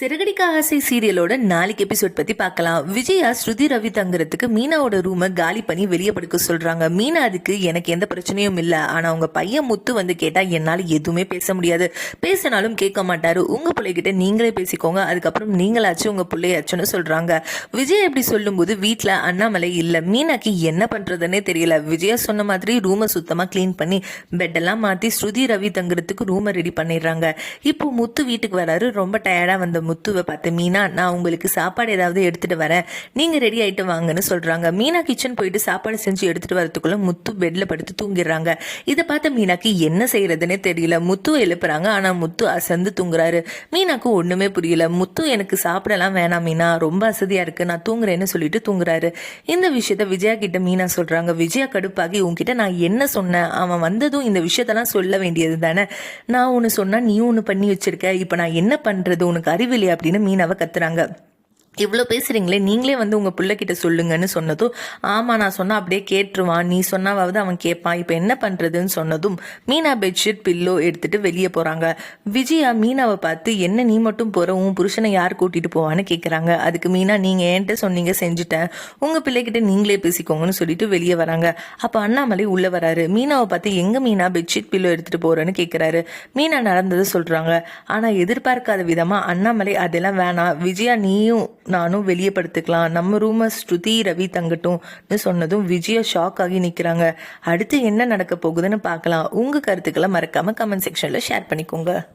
சிறகடிக்க ஆசை சீரியலோட நாளைக்கு எபிசோட் பத்தி பார்க்கலாம். விஜயா ஸ்ருதி ரவி தங்குறதுக்கு மீனாவோட ரூமை காலி பண்ணி வெளியே படுக்க சொல்றாங்க. மீனா அதுக்கு எனக்கு எந்த பிரச்சனையும் இல்ல. ஆனா உங்க பையன் முத்து வந்து கேட்டா என்னால எதுவுமே பேச முடியாது. பேசினாலும் கேட்க மாட்டாரு. உங்க பிள்ளைகிட்ட நீங்களே பேசிக்கோங்க. அதுக்கப்புறம் நீங்களாச்சும் உங்க பிள்ளையாச்சும்னு சொல்றாங்க. விஜய் இப்படி சொல்லும்போது வீட்டுல அண்ணாமலை இல்ல. மீனாக்கு என்ன பண்றதுன்னே தெரியல. விஜயா சொன்ன மாதிரி ரூமை சுத்தமா க்ளீன் பண்ணி பெட்டெல்லாம் மாத்தி ஸ்ருதி ரவி தங்குறதுக்கு ரூமை ரெடி பண்ணிடுறாங்க. இப்போ முத்து வீட்டுக்கு வராரு. ரொம்ப டயர்டா வந்த முத்துவை பார்த்து மீனா நான் உங்களுக்கு சாப்பாடு ஏதாவது எடுத்துட்டு வரேன். நீங்க ரெடி ஆயிட்டு வாங்கன்னு சொல்றாங்க. மீனா கிச்சன் போயிட்டு சாப்பாடு செஞ்சு எடுத்துட்டு வரதுக்குள்ளே முத்து பெட்டில் படுத்து தூங்கிடுறாங்க. இதை பார்த்து மீனாக்கு என்ன செய்கிறதுனே தெரியல. முத்து எழுப்புறாங்க. ஆனால் முத்து அசந்து தூங்குறாரு. மீனாக்கு ஒண்ணுமே புரியல. முத்து எனக்கு சாப்பிடலாம் வேணாம் மீனா. ரொம்ப அசதியாக இருக்கு. நான் தூங்குறேன்னு சொல்லிட்டு தூங்குறாரு. இந்த விஷயத்த விஜயா கிட்ட மீனா சொல்றாங்க. விஜயா கடுப்பாகி உங்ககிட்ட நான் என்ன சொன்னேன்? அவன் வந்ததும் இந்த விஷயத்தெல்லாம் சொல்ல வேண்டியது தானே நான் ஒன்று சொன்னால் நீ ஒன்று பண்ணி வச்சிருக்க. இப்போ நான் என்ன பண்ணுறது உனக்கு முடியவில்லை அப்படின்னு மீனவ கத்துறாங்க. இவ்வளோ பேசுகிறீங்களே நீங்களே வந்து உங்கள் பிள்ளைக்கிட்ட சொல்லுங்கன்னு சொன்னதும் ஆமாம் நான் சொன்னால் அப்படியே கேட்டுருவான் நீ சொன்னாவது அவன் கேட்பான் இப்போ என்ன பண்ணுறதுன்னு சொன்னதும் மீனா பெட்ஷீட் பில்லோ எடுத்துகிட்டு வெளியே போகிறாங்க விஜயா மீனாவை பார்த்து என்ன நீ மட்டும் போகிற உன் புருஷனை யார் கூட்டிகிட்டு போவான்னு கேட்குறாங்க அதுக்கு மீனா நீங்கள் என்கிட்ட சொன்னீங்க செஞ்சுட்டேன். உங்கள் பிள்ளைக்கிட்ட நீங்களே பேசிக்கோங்கன்னு சொல்லிட்டு வெளியே வராங்க. அப்போ அண்ணாமலை உள்ளே வராரு. மீனாவை பார்த்து எங்கே மீனா பெட்ஷீட் பில்லோ எடுத்துகிட்டு போகிறேன்னு கேட்குறாரு மீனா நடந்ததை சொல்கிறாங்க ஆனால் எதிர்பார்க்காத விதமாக அண்ணாமலை அதெல்லாம் வேணாம். விஜயா நீயும் நானும் வெளியே படுத்துக்கலாம் நம்ம ரூமை ஸ்ருதி ரவி தங்கட்டும்னு சொன்னதும் விஜயா ஷாக் ஆகி நிற்கிறாங்க அடுத்து என்ன நடக்க போகுதுன்னு பார்க்கலாம். உங்கள் கருத்துக்களை மறக்காமல் கமெண்ட் செக்ஷனில் ஷேர் பண்ணிக்கோங்க.